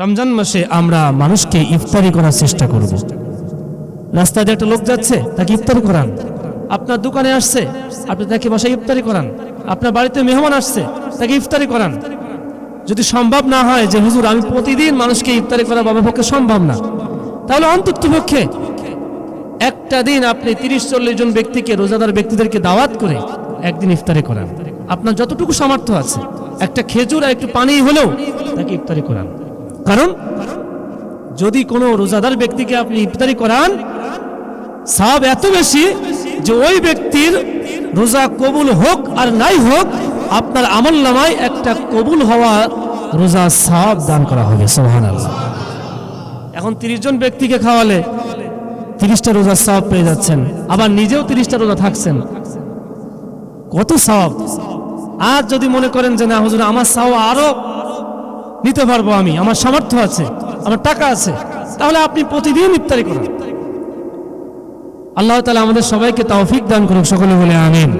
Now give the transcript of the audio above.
রমজান মাসে আমরা মানুষকে ইফতারি করার চেষ্টা করব। রাস্তায় একটা লোক যাচ্ছে, তাকে ইফতারি করান। আপনার দোকানে আসছে, আপনি তাকে বাসায় ইফতারি করান। আপনার বাড়িতে মেহমান আসছে, তাকে ইফতারি করান। যদি সম্ভব না হয় যে, হুজুর, আমি প্রতিদিন মানুষকে ইফতারি করা বাবা পক্ষে সম্ভব না। তাহলে অন্তত পক্ষে একটা দিন আপনি তিরিশ, চল্লিশ জন ব্যক্তিকে, রোজাদার ব্যক্তিদেরকে দাওয়াত করে একদিন ইফতারি করান। আপনার যতটুকু সামর্থ্য আছে, একটা খেজুর আর একটু পানি হলেও তাকে ইফতারি করান। কারণ যদি কোনো রোজাদার ব্যক্তিকে আপনি ইফতারি করান, সাব এত বেশি যে ওই ব্যক্তির রোজা কবুল হোক আর নাই হোক, আপনার আমল নামায় একটা কবুল হওয়া রোজা সাব দান করা হবে সোহান এখন তিরিশ জন ব্যক্তিকে খাওয়ালে তিরিশটা রোজা সওয়াব পেয়ে যাচ্ছেন, আবার নিজেও তিরিশটা রোজা থাকছেন। কত সওয়াব আর যদি মনে করেন যে না, হুজুর, আমার সাও আরও নিতে পারব আমি। আমার সামর্থ্য আছে, আমার টাকা আছে। তাহলে আপনি প্রতিদিন ইফতারি করুন। আল্লাহ তালা আমাদের সবাইকে তাওফিক দান করুক, সকলে বলে আমিন।